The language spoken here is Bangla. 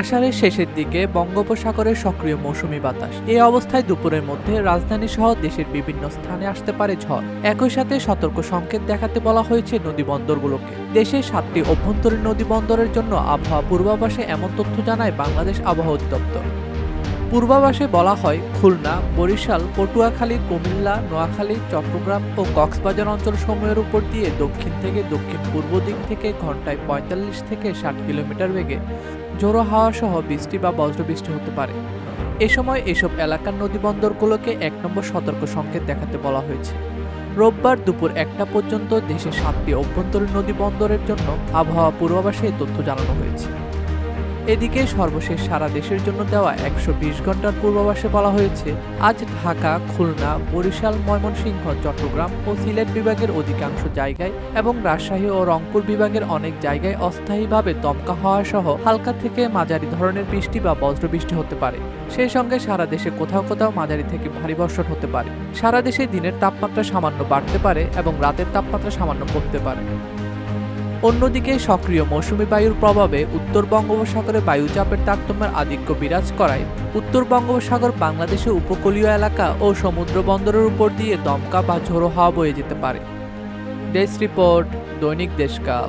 আষাঢ়ের শেষের দিকে বঙ্গোপসাগরে সক্রিয় মৌসুমি বাতাস। এই অবস্থায় দুপুরের মধ্যে রাজধানী সহ দেশের বিভিন্ন স্থানে আসতে পারে ঝড়। একই সাথে সতর্ক সংকেত দেখাতে বলা হয়েছে নদী বন্দরগুলোকে। দেশের সাতটি অভ্যন্তরীণ নদী বন্দরের জন্য আবহাওয়া পূর্বাভাসে এমন তথ্য জানায় বাংলাদেশ আবহাওয়া অধিদপ্তর। পূর্বাভাসে বলা হয়, খুলনা, বরিশাল, পটুয়াখালী, কুমিল্লা, নোয়াখালী, চট্টগ্রাম ও কক্সবাজার অঞ্চল সময়ের উপর দিয়ে দক্ষিণ থেকে দক্ষিণ পূর্ব দিক থেকে ঘন্টায় পঁয়তাল্লিশ থেকে ষাট কিলোমিটার বেগে ঝোড়ো হাওয়া সহ বৃষ্টি বা বজ্রবৃষ্টি হতে পারে। এ সময় এসব এলাকার নদীবন্দরগুলোকে এক নম্বর সতর্ক সংকেত দেখাতে বলা হয়েছে। রোববার দুপুর একটা পর্যন্ত দেশের সাতটি অভ্যন্তরীণ নদী বন্দরের জন্য আবহাওয়া পূর্বাভাসে তথ্য জানানো হয়েছে। এদিকে সর্বশেষ সারা দেশের জন্য দেওয়া একশো বিশ ঘণ্টার পূর্বাভাসে বলা হয়েছে, আজ ঢাকা, খুলনা, বরিশাল, ময়মনসিংহ, চট্টগ্রাম ও সিলেট বিভাগের অধিকাংশ জায়গায় এবং রাজশাহী ও রংপুর বিভাগের অনেক জায়গায় অস্থায়ীভাবে দমকা হওয়া সহ হালকা থেকে মাঝারি ধরনের বৃষ্টি বা বজ্রবৃষ্টি হতে পারে। সেই সঙ্গে সারা দেশে কোথাও কোথাও মাঝারি থেকে ভারী বর্ষণ হতে পারে। সারা দেশে দিনের তাপমাত্রা সামান্য বাড়তে পারে এবং রাতের তাপমাত্রা সামান্য কমতে পারে। অন্যদিকে সক্রিয় মৌসুমি বায়ুর প্রভাবে উত্তর বঙ্গোপসাগরে বায়ুচাপের তারতম্যের আধিক্য বিরাজ করায় উত্তর বঙ্গোপসাগর বাংলাদেশের উপকূলীয় এলাকা ও সমুদ্র বন্দরের উপর দিয়ে দমকা বা ঝোড়ো হাওয়া বয়ে যেতে পারে। ডেস্ক রিপোর্ট, দৈনিক দেশকাল।